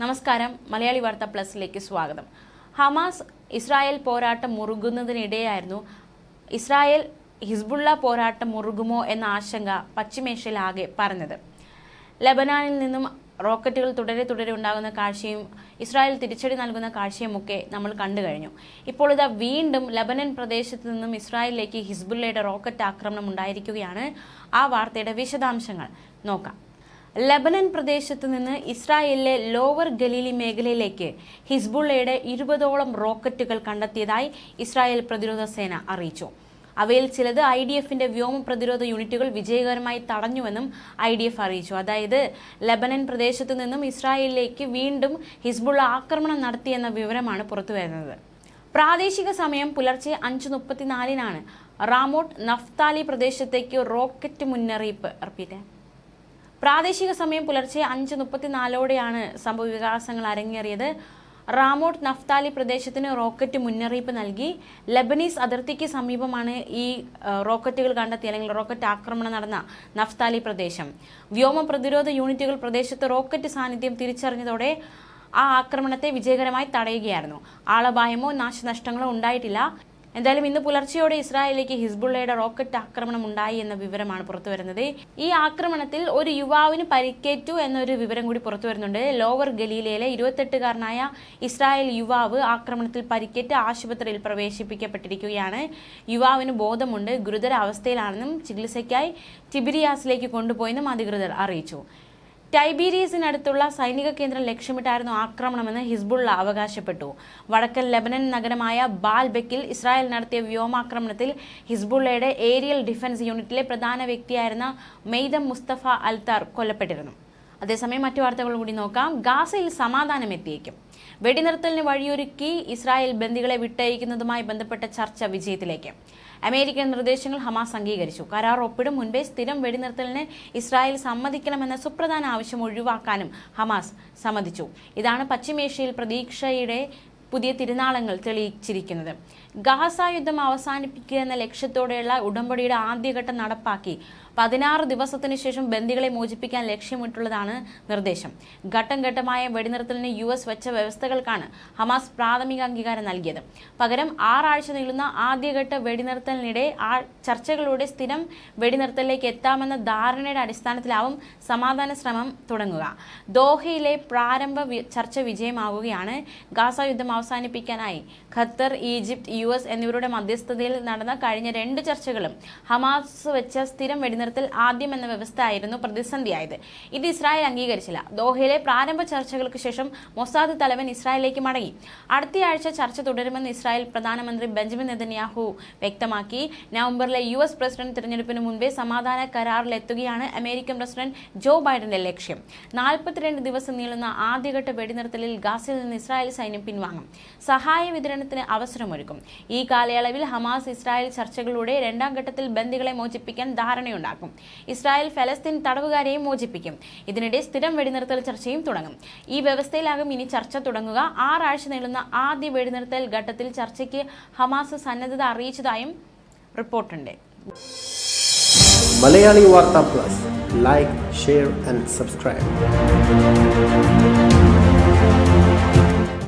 നമസ്കാരം. മലയാളി വാർത്ത പ്ലസിലേക്ക് സ്വാഗതം. ഹമാസ് ഇസ്രായേൽ പോരാട്ടം മുറുകുന്നതിനിടെയായിരുന്നു ഇസ്രായേൽ ഹിസ്ബുള്ള പോരാട്ടം മുറുകുമോ എന്ന ആശങ്ക പശ്ചിമേഷ്യയിലാകെ പറഞ്ഞത് ലബനാനിൽ നിന്നും റോക്കറ്റുകൾ തുടരെ തുടരെ ഉണ്ടാകുന്ന കാഴ്ചയും ഇസ്രായേൽ തിരിച്ചടി നൽകുന്ന കാഴ്ചയുമൊക്കെ നമ്മൾ കണ്ടു കഴിഞ്ഞു. ഇപ്പോൾ ഇതാ വീണ്ടും ലബനൻ പ്രദേശത്ത് നിന്നും ഇസ്രായേലിലേക്ക് ഹിസ്ബുള്ളയുടെ റോക്കറ്റ് ആക്രമണം ഉണ്ടായിരിക്കുകയാണ്. ആ വാർത്തയുടെ വിശദാംശങ്ങൾ നോക്കാം. ലബനൻ പ്രദേശത്ത് നിന്ന് ഇസ്രായേലിലെ ലോവർ ഗലീലി മേഖലയിലേക്ക് ഹിസ്ബുള്ളയുടെ ഇരുപതോളം റോക്കറ്റുകൾ കണ്ടെത്തിയതായി ഇസ്രായേൽ പ്രതിരോധ സേന അറിയിച്ചു. അവയിൽ ചിലത് ഐ ഡി എഫിന്റെ വ്യോമ പ്രതിരോധ യൂണിറ്റുകൾ വിജയകരമായി തടഞ്ഞുവെന്നും ഐ ഡി എഫ് അറിയിച്ചു. അതായത് ലബനൻ പ്രദേശത്ത് നിന്നും ഇസ്രായേലിലേക്ക് വീണ്ടും ഹിസ്ബുള്ള ആക്രമണം നടത്തിയെന്ന വിവരമാണ് പുറത്തുവരുന്നത്. പ്രാദേശിക സമയം പുലർച്ചെ അഞ്ച് മുപ്പത്തിനാലിനാണ്. റാമോട്ട് നഫ്താലി പ്രദേശത്തേക്ക് റോക്കറ്റ് മുന്നറിയിപ്പ്. റിപ്പീറ്റ് പ്രാദേശിക സമയം പുലർച്ചെ അഞ്ച് മുപ്പത്തിനാലോടെയാണ് സംഭവ വികാസങ്ങൾ അരങ്ങേറിയത്. റാമോട്ട് നഫ്താലി പ്രദേശത്തിന് റോക്കറ്റ് മുന്നറിയിപ്പ് നൽകി. ലബനീസ് അതിർത്തിക്ക് സമീപമാണ് ഈ റോക്കറ്റുകൾ കണ്ടെത്തി അല്ലെങ്കിൽ റോക്കറ്റ് ആക്രമണം നടന്ന നഫ്താലി പ്രദേശം. വ്യോമ പ്രതിരോധ യൂണിറ്റുകൾ പ്രദേശത്ത് റോക്കറ്റ് സാന്നിധ്യം തിരിച്ചറിഞ്ഞതോടെ ആ ആക്രമണത്തെ വിജയകരമായി തടയുകയായിരുന്നു. ആളപായമോ നാശനഷ്ടങ്ങളോ ഉണ്ടായിട്ടില്ല. എന്തായാലും ഇന്ന് പുലർച്ചെയോടെ ഇസ്രായേലിലേക്ക് ഹിസ്ബുള്ളയുടെ റോക്കറ്റ് ആക്രമണം ഉണ്ടായി എന്ന വിവരമാണ് പുറത്തുവരുന്നത് ഈ ആക്രമണത്തിൽ ഒരു യുവാവിന് പരിക്കേറ്റു എന്നൊരു വിവരം കൂടി പുറത്തു വരുന്നുണ്ട്. ലോവർ ഗലീലയിലെ ഇരുപത്തെട്ടുകാരനായ ഇസ്രായേൽ യുവാവ് ആക്രമണത്തിൽ പരിക്കേറ്റ് ആശുപത്രിയിൽ പ്രവേശിപ്പിക്കപ്പെട്ടിരിക്കുകയാണ്. യുവാവിന് ബോധമുണ്ട് ഗുരുതര അവസ്ഥയിലാണെന്നും ചികിത്സയ്ക്കായി ടിബിരിയാസിലേക്ക് കൊണ്ടുപോയെന്നും അധികൃതർ അറിയിച്ചു. ടൈബീരിയസിനടുത്തുള്ള സൈനിക കേന്ദ്രം ലക്ഷ്യമിട്ടായിരുന്നു ആക്രമണമെന്ന് ഹിസ്ബുള്ള അവകാശപ്പെട്ടു. വടക്കൻ ലെബനൻ നഗരമായ ബാൽബെക്കിൽ ഇസ്രായേൽ നടത്തിയ വ്യോമാക്രമണത്തിൽ ഹിസ്ബുള്ളയുടെ ഏരിയൽ ഡിഫൻസ് യൂണിറ്റിലെ പ്രധാന വ്യക്തിയായിരുന്ന മെയ്തം മുസ്തഫ അൽത്താർ കൊല്ലപ്പെട്ടിരുന്നു. അതേസമയം മറ്റു വാർത്തകൾ കൂടി നോക്കാം. ഗാസയിൽ സമാധാനം എത്തിയേക്കും വെടിനിർത്തലിന് വഴിയൊരുക്കി ഇസ്രായേൽ ബന്ദികളെ വിട്ടയക്കുന്നതുമായി ബന്ധപ്പെട്ട ചർച്ച വിജയത്തിലേക്ക്. അമേരിക്കൻ നിർദ്ദേശങ്ങൾ ഹമാസ് അംഗീകരിച്ചു. കരാർ ഒപ്പിടും മുൻപേ സ്ഥിരം വെടിനിർത്തലിന് ഇസ്രായേൽ സമ്മതിക്കണമെന്ന സുപ്രധാന ആവശ്യം ഒഴിവാക്കാനും ഹമാസ് സമ്മതിച്ചു. ഇതാണ് പശ്ചിമേഷ്യയിൽ പ്രതീക്ഷയുടെ പുതിയ തിരുനാളങ്ങൾ തെളിയിച്ചിരിക്കുന്നത്. ഗാസ യുദ്ധം അവസാനിപ്പിക്കുക എന്ന ലക്ഷ്യത്തോടെയുള്ള ഉടമ്പടിയുടെ ആദ്യഘട്ടം നടപ്പാക്കി. പതിനാറ് ദിവസത്തിന് ശേഷം ബന്ദികളെ മോചിപ്പിക്കാൻ ലക്ഷ്യമിട്ടുള്ളതാണ് നിർദ്ദേശം. ഘട്ടം ഘട്ടമായ വെടിനിർത്തലിന് യു എസ് വെച്ച വ്യവസ്ഥകൾക്കാണ് ഹമാസ് പ്രാഥമിക അംഗീകാരം നൽകിയത്. പകരം ആറാഴ്ച നീളുന്ന ആദ്യഘട്ട വെടിനിർത്തലിനിടെ ആ ചർച്ചകളുടെ സ്ഥിരം വെടിനിർത്തലിലേക്ക് എത്താമെന്ന ധാരണയുടെ അടിസ്ഥാനത്തിലാവും സമാധാന ശ്രമം തുടങ്ങുക. ദോഹയിലെ പ്രാരംഭ ചർച്ച വിജയമാവുകയാണ് ഗാസ യുദ്ധം അവസാനിപ്പിക്കാനായി. ഖത്തർ ഈജിപ്ത് യു എസ് എന്നിവരുടെ മധ്യസ്ഥതയിൽ നടന്ന കഴിഞ്ഞ രണ്ട് ചർച്ചകളും ഹമാസ് വെച്ച സ്ഥിരം വെടിനിർത്തൽ ആദ്യം എന്ന വ്യവസ്ഥ ആയിരുന്നു പ്രതിസന്ധിയായത്. ഇത് ഇസ്രായേൽ അംഗീകരിച്ചില്ല. ദോഹയിലെ പ്രാരംഭ ചർച്ചകൾക്ക് ശേഷം മൊസാദ് തലവൻ ഇസ്രായേലിലേക്ക് മടങ്ങി. അടുത്തയാഴ്ച ചർച്ച തുടരുമെന്ന് ഇസ്രായേൽ പ്രധാനമന്ത്രി ബെഞ്ചമിൻ നെതന്യാഹു വ്യക്തമാക്കി. നവംബറിലെ യു എസ് പ്രസിഡന്റ് തിരഞ്ഞെടുപ്പിന് മുൻപേ സമാധാന കരാറിലെത്തുകയാണ് അമേരിക്കൻ പ്രസിഡന്റ് ജോ ബൈഡന്റെ ലക്ഷ്യം. നാൽപ്പത്തിരണ്ട് ദിവസം നീളുന്ന ആദ്യഘട്ട വെടിനിർത്തലിൽ ഗാസയിൽ നിന്ന് ഇസ്രായേൽ സൈന്യം പിൻവാങ്ങും. സഹായ വിതരണത്തിന് അവസരമൊരുക്കും. ഈ കാലയളവിൽ ഹമാസ് ഇസ്രായേൽ ചർച്ചകളിലൂടെ രണ്ടാം ഘട്ടത്തിൽ ബന്ദികളെ മോചിപ്പിക്കാൻ ധാരണയുണ്ടാക്കും. ഇസ്രായേൽ ഫലസ്തീൻ തടവുകാരെയും മോചിപ്പിക്കും. ഇതിനിടെ സ്ഥിരം വെടിനിർത്തൽ ചർച്ചയും തുടങ്ങും. ഈ വ്യവസ്ഥയിലാകും ഇനി ചർച്ച തുടങ്ങുക. ആറാഴ്ച നീളുന്ന ആദ്യ വെടിനിർത്തൽ ഘട്ടത്തിൽ ചർച്ചയ്ക്ക് ഹമാസ് സന്നദ്ധത അറിയിച്ചതായും റിപ്പോർട്ടുണ്ട്. Malayali Vartha plus. Like share and subscribe